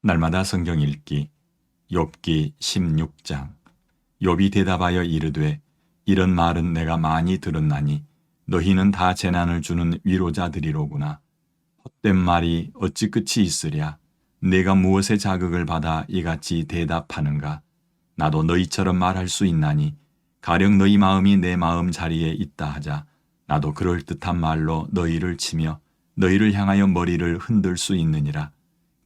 날마다 성경 읽기 욥기 16장. 욥이 대답하여 이르되 이런 말은 내가 많이 들었나니 너희는 다 재난을 주는 위로자들이로구나. 헛된 말이 어찌 끝이 있으랴? 내가 무엇에 자극을 받아 이같이 대답하는가? 나도 너희처럼 말할 수 있나니 가령 너희 마음이 내 마음 자리에 있다 하자. 나도 그럴듯한 말로 너희를 치며 너희를 향하여 머리를 흔들 수 있느니라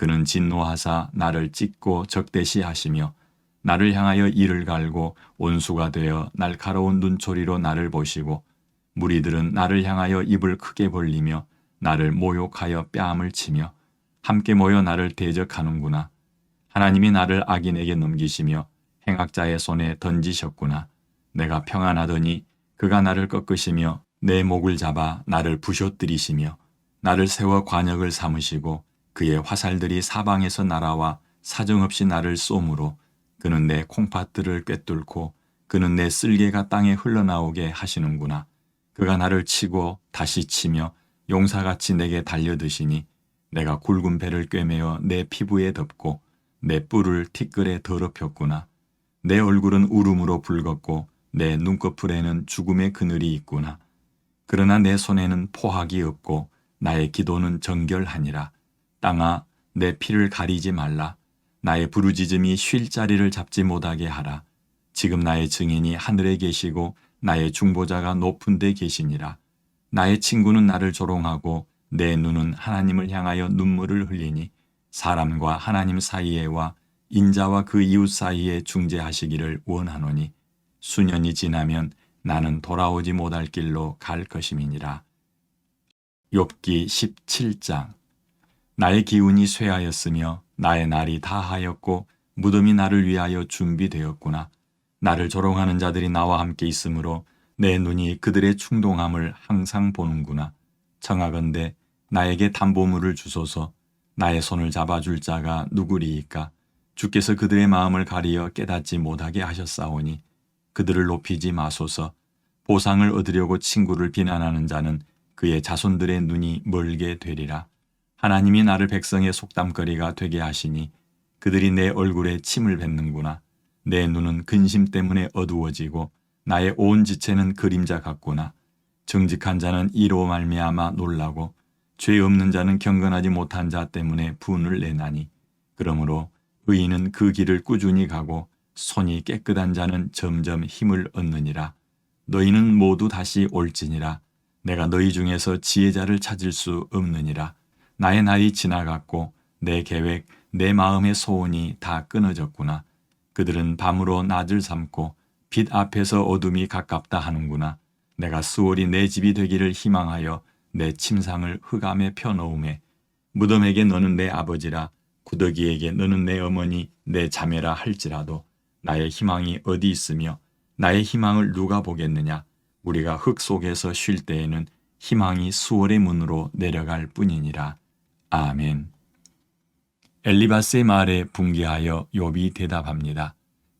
그는 진노하사 나를 찢고 적대시하시며 나를 향하여 이를 갈고 온수가 되어 날카로운 눈초리로 나를 보시고 무리들은 나를 향하여 입을 크게 벌리며 나를 모욕하여 뺨을 치며 함께 모여 나를 대적하는구나. 하나님이 나를 악인에게 넘기시며 행악자의 손에 던지셨구나. 내가 평안하더니 그가 나를 꺾으시며 내 목을 잡아 나를 부셔뜨리시며 나를 세워 관역을 삼으시고 그의 화살들이 사방에서 날아와 사정없이 나를 쏘므로 그는 내 콩팥들을 꿰뚫고 그는 내 쓸개가 땅에 흘러나오게 하시는구나. 그가 나를 치고 다시 치며 용사같이 내게 달려드시니 내가 굵은 배를 꿰매어 내 피부에 덮고 내 뿔을 티끌에 더럽혔구나. 내 얼굴은 울음으로 붉었고 내 눈꺼풀에는 죽음의 그늘이 있구나. 그러나 내 손에는 포학이 없고 나의 기도는 정결하니라. 땅아 내 피를 가리지 말라. 나의 부르짖음이 쉴 자리를 잡지 못하게 하라. 지금 나의 증인이 하늘에 계시고 나의 중보자가 높은 데 계시니라. 나의 친구는 나를 조롱하고 내 눈은 하나님을 향하여 눈물을 흘리니 사람과 하나님 사이에와 인자와 그 이웃 사이에 중재하시기를 원하노니 수년이 지나면 나는 돌아오지 못할 길로 갈 것임이니라. 욥기 17장 나의 기운이 쇠하였으며 나의 날이 다하였고 무덤이 나를 위하여 준비되었구나. 나를 조롱하는 자들이 나와 함께 있으므로 내 눈이 그들의 충동함을 항상 보는구나. 청하건대 나에게 담보물을 주소서 나의 손을 잡아줄 자가 누구리이까 주께서 그들의 마음을 가리어 깨닫지 못하게 하셨사오니 그들을 높이지 마소서 보상을 얻으려고 친구를 비난하는 자는 그의 자손들의 눈이 멀게 되리라. 하나님이 나를 백성의 속담거리가 되게 하시니 그들이 내 얼굴에 침을 뱉는구나. 내 눈은 근심 때문에 어두워지고 나의 온 지체는 그림자 같구나. 정직한 자는 이로 말미암아 놀라고 죄 없는 자는 경건하지 못한 자 때문에 분을 내나니 그러므로 의인은 그 길을 꾸준히 가고 손이 깨끗한 자는 점점 힘을 얻느니라. 너희는 모두 다시 올지니라. 내가 너희 중에서 지혜자를 찾을 수 없느니라. 나의 날이 지나갔고 내 계획, 내 마음의 소원이 다 끊어졌구나. 그들은 밤으로 낮을 삼고 빛 앞에서 어둠이 가깝다 하는구나. 내가 수월이 내 집이 되기를 희망하여 내 침상을 흑암에 펴놓음에 무덤에게 너는 내 아버지라 구더기에게 너는 내 어머니 내 자매라 할지라도 나의 희망이 어디 있으며 나의 희망을 누가 보겠느냐 우리가 흙 속에서 쉴 때에는 희망이 수월의 문으로 내려갈 뿐이니라. 아멘. 엘리바스의 말에 붕괴하여 욥이 대답합니다.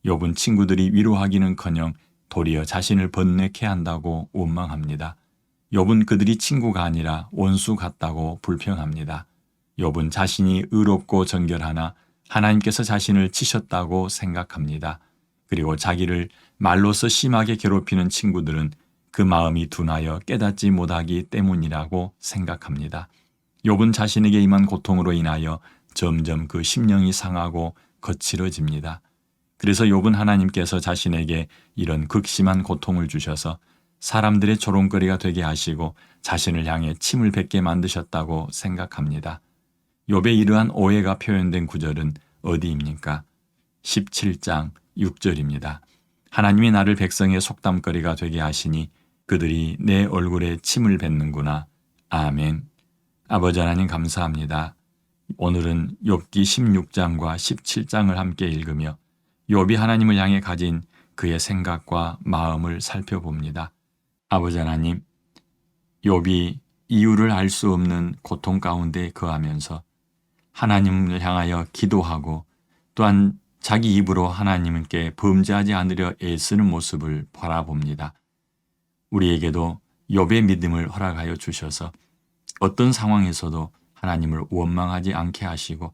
욥은 친구들이 위로하기는커녕 도리어 자신을 번뇌케 한다고 원망합니다. 욥은 그들이 친구가 아니라 원수 같다고 불평합니다. 욥은 자신이 의롭고 정결하나 하나님께서 자신을 치셨다고 생각합니다. 그리고 자기를 말로서 심하게 괴롭히는 친구들은 그 마음이 둔하여 깨닫지 못하기 때문이라고 생각합니다. 욥은 자신에게 임한 고통으로 인하여 점점 그 심령이 상하고 거칠어집니다. 그래서 욥은 하나님께서 자신에게 이런 극심한 고통을 주셔서 사람들의 조롱거리가 되게 하시고 자신을 향해 침을 뱉게 만드셨다고 생각합니다. 욥의 이러한 오해가 표현된 구절은 어디입니까? 17장 6절입니다. 하나님이 나를 백성의 속담거리가 되게 하시니 그들이 내 얼굴에 침을 뱉는구나. 아멘. 아버지 하나님 감사합니다. 오늘은 욥기 16장과 17장을 함께 읽으며 욥이 하나님을 향해 가진 그의 생각과 마음을 살펴봅니다. 아버지 하나님, 욥이 이유를 알 수 없는 고통 가운데 거하면서 하나님을 향하여 기도하고 또한 자기 입으로 하나님께 범죄하지 않으려 애쓰는 모습을 바라봅니다. 우리에게도 욥의 믿음을 허락하여 주셔서 어떤 상황에서도 하나님을 원망하지 않게 하시고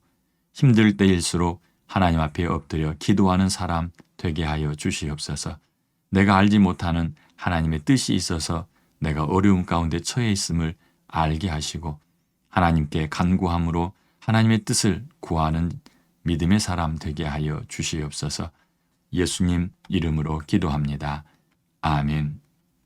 힘들 때일수록 하나님 앞에 엎드려 기도하는 사람 되게 하여 주시옵소서. 내가 알지 못하는 하나님의 뜻이 있어서 내가 어려움 가운데 처해 있음을 알게 하시고 하나님께 간구함으로 하나님의 뜻을 구하는 믿음의 사람 되게 하여 주시옵소서. 예수님 이름으로 기도합니다. 아멘.